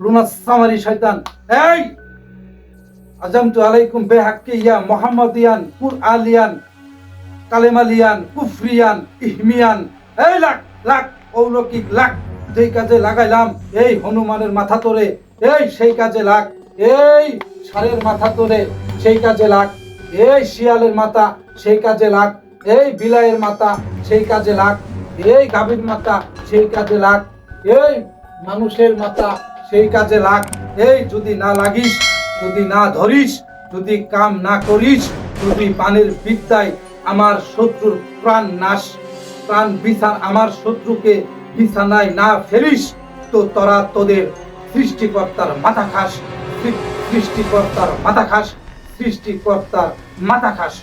Runa's summary শয়তান। এই! আজমতু আলাইকুম বেহাক্কে ইয়া মোহাম্মদিয়ান কুর আলিয়ান কালেমালিয়ান, কুফরিয়ান, ইহমিয়ান। এই লাখ লাখ, অলৌকিক লাখ, যেই কাজে লাগাইলাম, এই হনুমানের মাথা তোরে। এই সেই কাজে লাগ এই ষাঁড়ের মাথা তোরে, সেই কাজে লাগ এই শিয়ালের মাথা, সেই কাজে লাগ এই বিলাইয়ের মাথা, সেই কাজে লাগ এই গাভীর মাথা, সেই কাজে লাগ এই মানুষের মাথা সেই কাজে লাগ। এই যদি না লাগিস, যদি না ধরিস, যদি কাম না করিস, যদি পানির বিদ্যায় আমার শত্রুর প্রাণ নাশ, প্রাণ বিছা আমার শত্রুকে বিছানায় না ফেলিস, তো তোরা তোদের সৃষ্টিকর্তার মাথা খাস। সৃষ্টিকর্তার মাথা খাস। সৃষ্টিকর্তার মাথা খাস।